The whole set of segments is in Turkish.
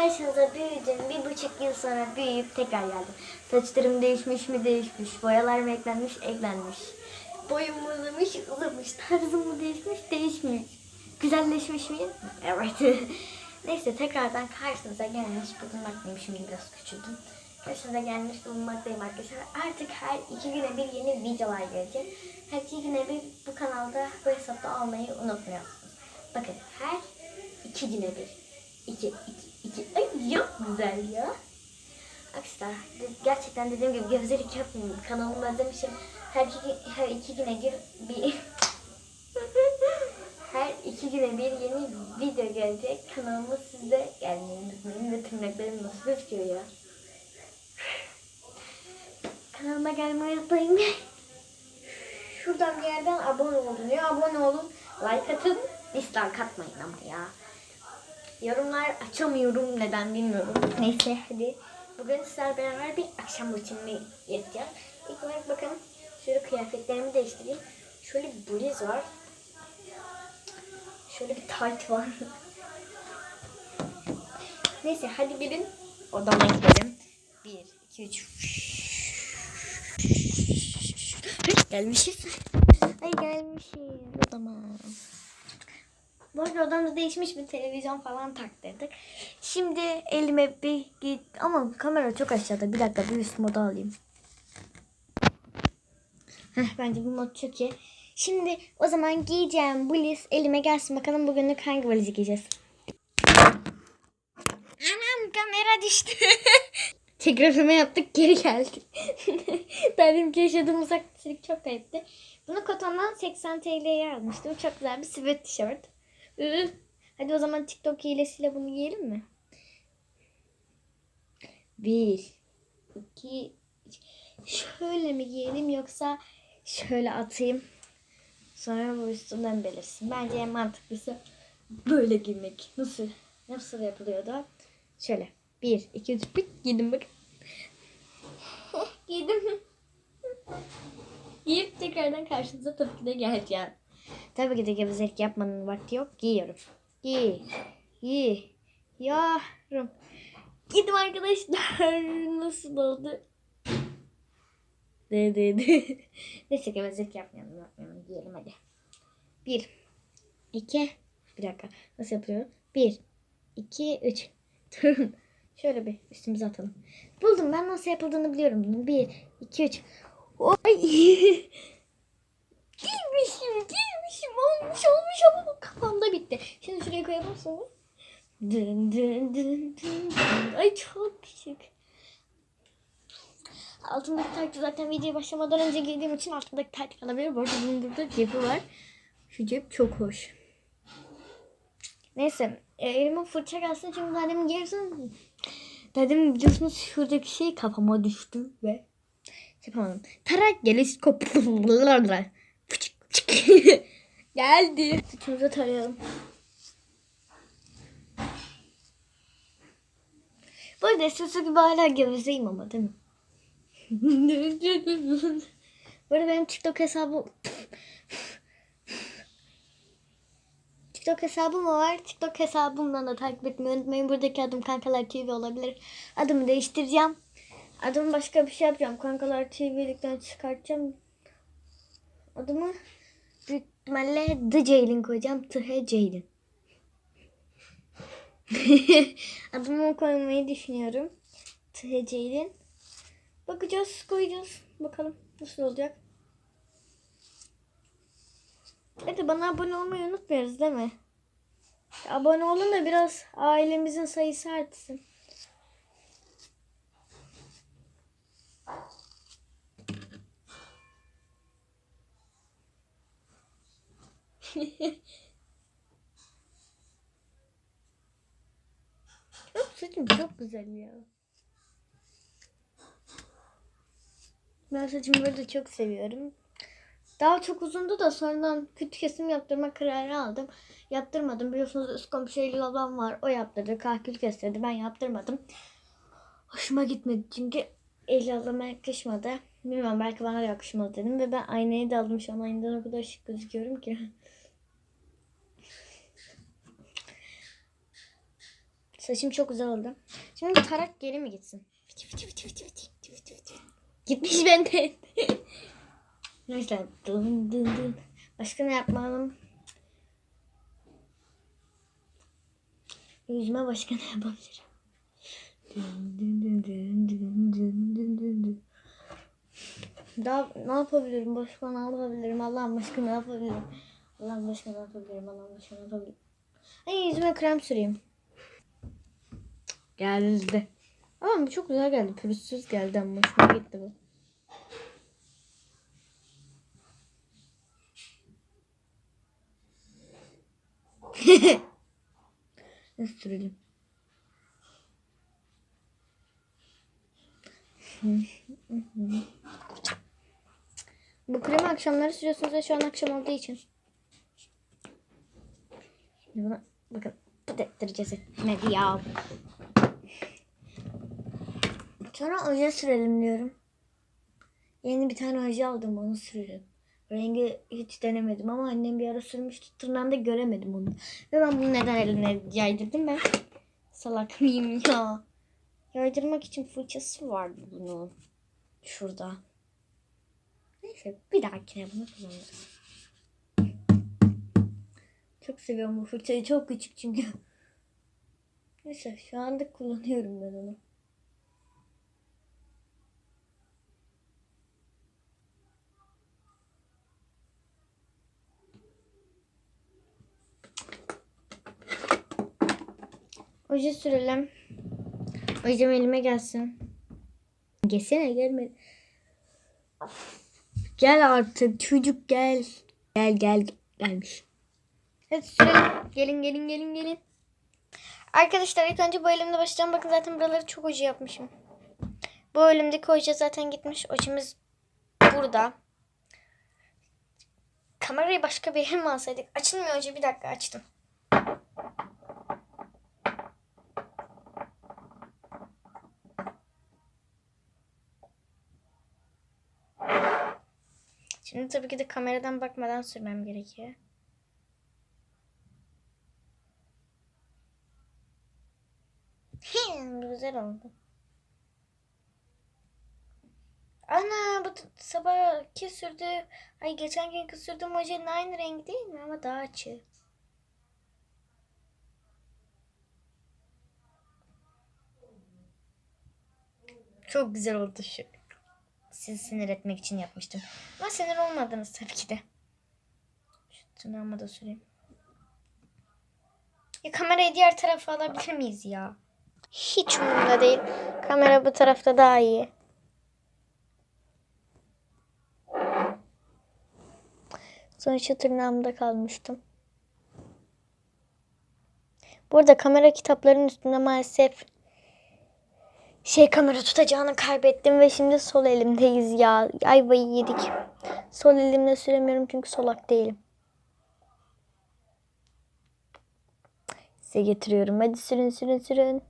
karşınıza büyüdüm. Bir buçuk yıl sonra büyüyüp tekrar geldim. Saçlarım değişmiş mi değişmiş. Boyalar mı eklenmiş eklenmiş. Boyum uzamış uzamış. Tarzım mı değişmiş değişmiş. Güzelleşmiş miyim? Evet. Neyse tekrardan karşınıza gelmiş bulunmaktayım. Şimdi biraz küçüldüm. Karşınıza gelmiş bulunmaktayım arkadaşlar. Artık her iki güne bir yeni videolar gelecek. Her iki güne bir bu kanalda bu hesapta olmayı unutmuyorsunuz. Bakın her iki güne bir. İki, iki, iki. Ay çok güzel ya. Arkadaşlar gerçekten dediğim gibi gevezelik yapmayın. Kanalımı özlemişim. Her iki, her iki güne bir, bir her iki güne bir yeni video gelecek. Kanalıma siz de gelmeyi unutmayın. Ve tırnaklarım nasıl gözüküyor ya. Kanalıma gelmeyi unutmayın. Şuradan bir yerden abone olun ya. Abone olun. Like atın. Dislike atmayın ama ya. Yorumlar açamıyorum neden bilmiyorum. Neyse hadi. Bugün sizlerle beraber bir akşam rutinimi yapacağım. İlk olarak bakın şöyle kıyafetlerimi değiştireyim. Şöyle bir bluz var. Şöyle bir tayt var. Neyse hadi gelin odama gidelim. Bir, iki, üç. Gelmişiz. Ay gelmişiz odama. Bu arada odamda değişmiş bir televizyon falan taktırdık. Şimdi elime bir git ama kamera çok aşağıda. Bir dakika bir üst moda alayım. Heh, bence bu mod çok iyi. Şimdi o zaman giyeceğim bluz elime gelsin. Bakalım bugünlük hangi valizi giyeceğiz. Anam kamera düştü. Tekrarlama yaptık geri geldi. Benim ki yaşadığım uzaklık çok kayıptı. Bunu kotondan 80 TL'ye almıştım. Çok güzel bir sweat tişört. Hadi o zaman TikTok hilesiyle bunu giyelim mi? Bir, iki. Şöyle mi giyelim yoksa şöyle atayım. Sonra bu üstünden belirsin. Bence en mantıklısı böyle giymek. Nasıl nasıl yapılıyordu? Şöyle. Bir, iki, üç, bir. Giydim bak. Giydim. Giyip tekrardan karşınıza tabii ki de geleceğim. Tabii ki de gevezelik yapmanın vakti yok. Giyiyorum. Giy. Giy. Yarım. Giydim arkadaşlar. Nasıl oldu? De de de. Neyse gevezelik yapmayalım. yapmayalım. Giyelim hadi. Bir. iki. Bir dakika. Nasıl yapıyorum? Bir. iki, Üç. Durun. Şöyle bir üstümüze atalım. Buldum. Ben nasıl yapıldığını biliyorum. Bir. iki, Üç. Oy. Giymişim, giymişim, olmuş, olmuş ama bu kafamda bitti. Şimdi şuraya koyalım sonra. Dın dın dın dın dın. Ay çok küçük. Altımdaki taytı zaten videoya başlamadan önce giydiğim için altımdaki tayt kalabilir. Bu arada bunun burada cebi var. Şu cep çok hoş. Neyse. E, elime fırça gelsin çünkü dedim gelsin. Dedim biliyorsunuz şuradaki şey kafama düştü ve yapamadım. Tarak geliş koplarlar. Geldi. Saçımızı tarayalım. Bu arada eskisi gibi hala gevezeyim ama değil mi? Bu arada benim TikTok hesabım TikTok hesabım var. TikTok hesabımdan da takip etmeyi unutmayın. Buradaki adım Kankalar TV olabilir. Adımı değiştireceğim. Adımı başka bir şey yapacağım. Kankalar TV'likten çıkartacağım. Adımı büyük ihtimalle The Jaylin koyacağım. The Jaylin. Adımı koymayı düşünüyorum. The Jaylin. Bakacağız, koyacağız. Bakalım nasıl olacak. Hadi bana abone olmayı unutmuyoruz değil mi? Abone olun da biraz ailemizin sayısı artsın. Çok saçım çok güzel ya. Ben saçımı böyle çok seviyorum. Daha çok uzundu da sonradan küt kesim yaptırma kararı aldım. Yaptırmadım. Biliyorsunuz üst komşu Eylül ablam var. O yaptırdı. Kahkül kestirdi. Ben yaptırmadım. Hoşuma gitmedi çünkü Eylül ablama yakışmadı. Bilmiyorum belki bana da yakışmadı dedim. Ve ben aynayı da aldım. Şu an aynadan o kadar şık gözüküyorum ki. Saçım çok güzel oldu. Şimdi tarak geri mi gitsin? Fıtı fıtı fıtı fıtı fıtı fıtı fıtı. Gitmiş bende. Neyse. Dın dın dın. Başka ne yapmalım? Yüzüme başka ne yapabilirim? Dın dın dın dın dın dın dın dın dın. Daha ne yapabilirim? Başka ne yapabilirim? Allah'ım başka ne yapabilirim? Allah'ım başka ne yapabilirim? Allah'ım başka ne yapabilirim? Ay yüzüme krem süreyim. Geldi. Ama bu çok güzel geldi. Pürüzsüz geldi ama hoşuma gitti bu. Nasıl sürelim? Bu kremi akşamları sürüyorsunuz ve şu an akşam olduğu için. Şimdi buna bakın pıt ettireceğiz etmedi ya. Sonra oje sürelim diyorum. Yeni bir tane oje aldım onu sürelim. Rengi hiç denemedim ama annem bir ara sürmüştü. Tırnağımda göremedim onu. Ve ben bunu neden eline yaydırdım ben? Salak mıyım ya? Yaydırmak için fırçası vardı bunun. Şurada. Neyse bir dahakine bunu kullanırım. Çok seviyorum bu fırçayı. Çok küçük çünkü. Neyse şu anda kullanıyorum ben onu. Oje sürelim. Ojem elime gelsin. Gelsene gelmedi. Gel artık çocuk gel. Gel gel gelmiş. Hadi sürelim. Gelin gelin gelin gelin. Arkadaşlar ilk önce bu elimde başlayacağım. Bakın zaten buraları çok oje yapmışım. Bu elimdeki oje zaten gitmiş. Ojemiz burada. Kamerayı başka bir yere mi alsaydık? Açılmıyor oje. Bir dakika açtım. Şimdi tabii ki de kameradan bakmadan sürmem gerekiyor. Güzel oldu. Ana bu sabahki sürdü. Ay geçen günkü sürdüğüm ojenin aynı rengi değil mi? Ama daha açık. Çok güzel oldu şu. Sizi sinir etmek için yapmıştım. Ama sinir olmadınız tabii ki de. Şu tırnağıma da süreyim. Ya kamerayı diğer tarafa alabilir miyiz ya? Hiç umurumda değil. Kamera bu tarafta daha iyi. Sonuçta tırnağımda kalmıştım. Burada kamera kitaplarının üstünde maalesef şey kamera tutacağını kaybettim ve şimdi sol elimdeyiz ya. Ayvayı yedik. Sol elimle süremiyorum çünkü solak değilim. Size getiriyorum. Hadi sürün sürün sürün.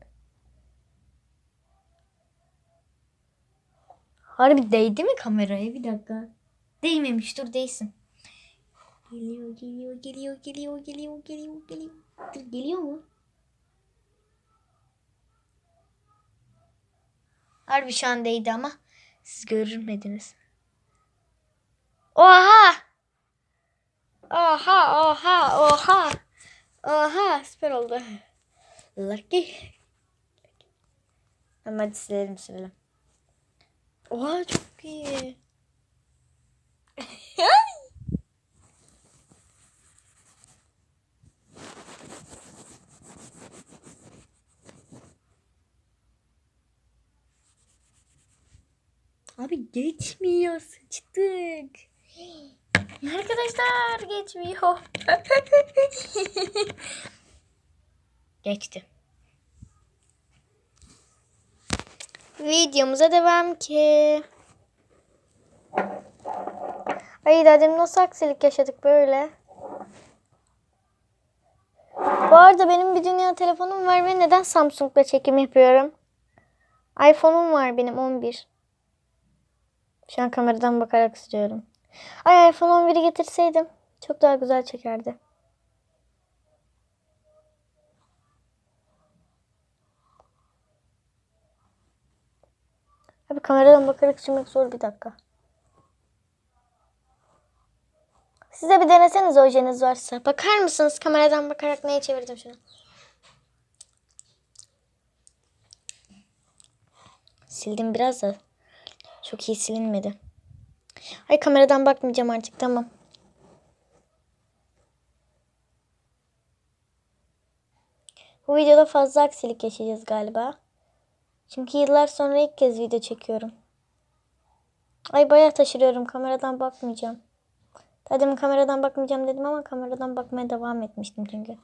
Harbi değdi mi kameraya? Bir dakika. Değmemiş. Dur değsin. Geliyor, geliyor, geliyor, geliyor, geliyor, geliyor, geliyor. Geliyor mu? Harbi şu an değdi ama siz görmediniz. Oha! Oha, oha, oha. Oha, süper oldu. Lucky. Tamam hadi silelim silelim. Oha çok iyi. Abi geçmiyor sıçtık. Arkadaşlar geçmiyor. Geçti. Videomuza devam ki. Ay demin nasıl aksilik yaşadık böyle. Bu arada benim bir dünya telefonum var ve neden Samsung'la çekim yapıyorum? iPhone'um var benim 11. Şu an kameradan bakarak istiyorum. Ay iPhone 11'i getirseydim çok daha güzel çekerdi. Abi kameradan bakarak çekmek zor bir dakika. Size bir deneseniz ojeniz varsa. Bakar mısınız kameradan bakarak neye çevirdim şunu? Sildim biraz da çok iyi silinmedi. Ay kameradan bakmayacağım artık tamam. Bu videoda fazla aksilik yaşayacağız galiba. Çünkü yıllar sonra ilk kez video çekiyorum. Ay bayağı taşırıyorum. Kameradan bakmayacağım. Dedim kameradan bakmayacağım dedim ama kameradan bakmaya devam etmiştim çünkü.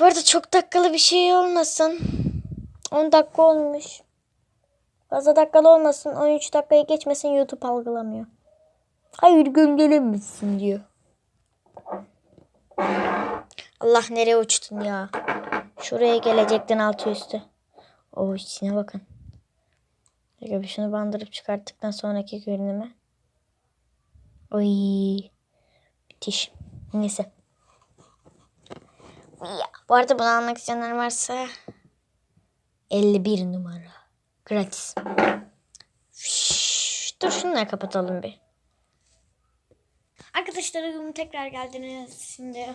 Bu arada çok dakikalı bir şey olmasın. 10 dakika olmuş. Fazla dakikalı olmasın. 13 dakikayı geçmesin YouTube algılamıyor. Hayır gönderemişsin diyor. Allah nereye uçtun ya? Şuraya gelecektin altı üstü. O içine bakın. Bir şunu bandırıp çıkarttıktan sonraki görünümü. Oy. Müthiş. Neyse. Ya, bu arada bunu almak varsa 51 numara. Gratis. Şşş, dur şunları kapatalım bir. Arkadaşlar tekrar geldiniz. Şimdi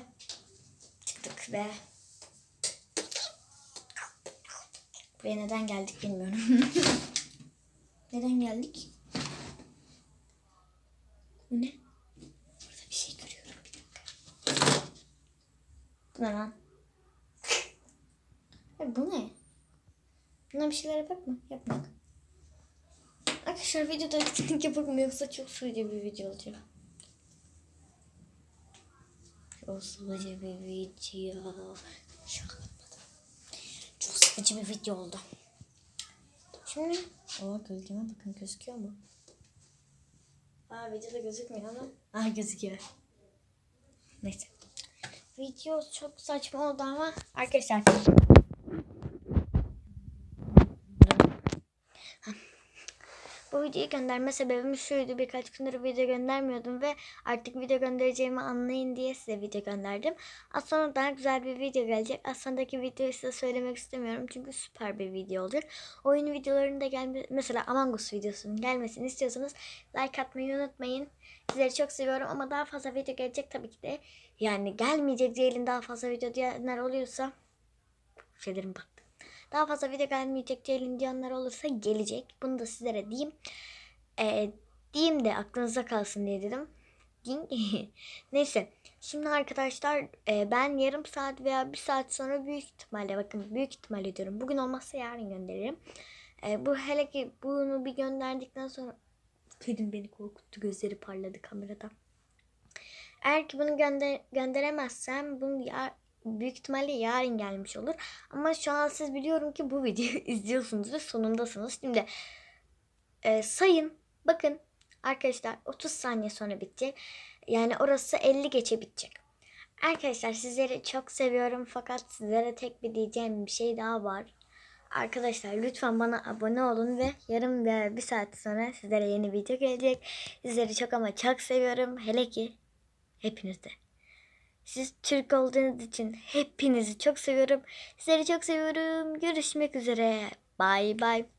çıktık ve Buraya neden geldik bilmiyorum. neden geldik? Bu ne? Burada bir şey görüyorum. Bir dakika. Bu ne lan? Ya bu ne? Buna bir şeyler yapak mı? Yapmak. Arkadaşlar videoda etkinlik yapak mı yoksa çok sıkıcı bir video olacak. Çok sıkıcı bir video. Şaka. Çok sıkıcı bir video oldu. Şimdi o gölgeme bakın gözüküyor mu? Aa videoda gözükmüyor ama. Aa gözüküyor. Neyse. Video çok saçma oldu ama arkadaşlar. Bu videoyu gönderme sebebim şuydu. Birkaç gündür video göndermiyordum ve artık video göndereceğimi anlayın diye size video gönderdim. Az sonra daha güzel bir video gelecek. Az sonraki videoyu size söylemek istemiyorum çünkü süper bir video olacak. Oyun videolarında gelme mesela Among Us videosunun gelmesini istiyorsanız like atmayı unutmayın. Sizleri çok seviyorum ama daha fazla video gelecek tabii ki de. Yani gelmeyecek diyelim daha fazla video diyenler oluyorsa şeylerim baktı. Daha fazla video gelmeyecek diyelim diyenler olursa gelecek. Bunu da sizlere diyeyim. Ee, diyeyim de aklınıza kalsın diye dedim. Neyse. Şimdi arkadaşlar e, ben yarım saat veya bir saat sonra büyük ihtimalle bakın büyük ihtimalle diyorum. Bugün olmazsa yarın gönderirim. E, bu hele ki bunu bir gönderdikten sonra kedim beni korkuttu. Gözleri parladı kamerada. Eğer ki bunu gönder gönderemezsem bunu ya büyük ihtimalle yarın gelmiş olur. Ama şu an siz biliyorum ki bu videoyu izliyorsunuz ve sonundasınız. Şimdi e, sayın bakın arkadaşlar 30 saniye sonra bitecek. Yani orası 50 geçe bitecek. Arkadaşlar sizleri çok seviyorum fakat sizlere tek bir diyeceğim bir şey daha var. Arkadaşlar lütfen bana abone olun ve yarım veya bir saat sonra sizlere yeni video gelecek. Sizleri çok ama çok seviyorum. Hele ki hepiniz de. Siz Türk olduğunuz için hepinizi çok seviyorum. Sizleri çok seviyorum. Görüşmek üzere. Bye bye.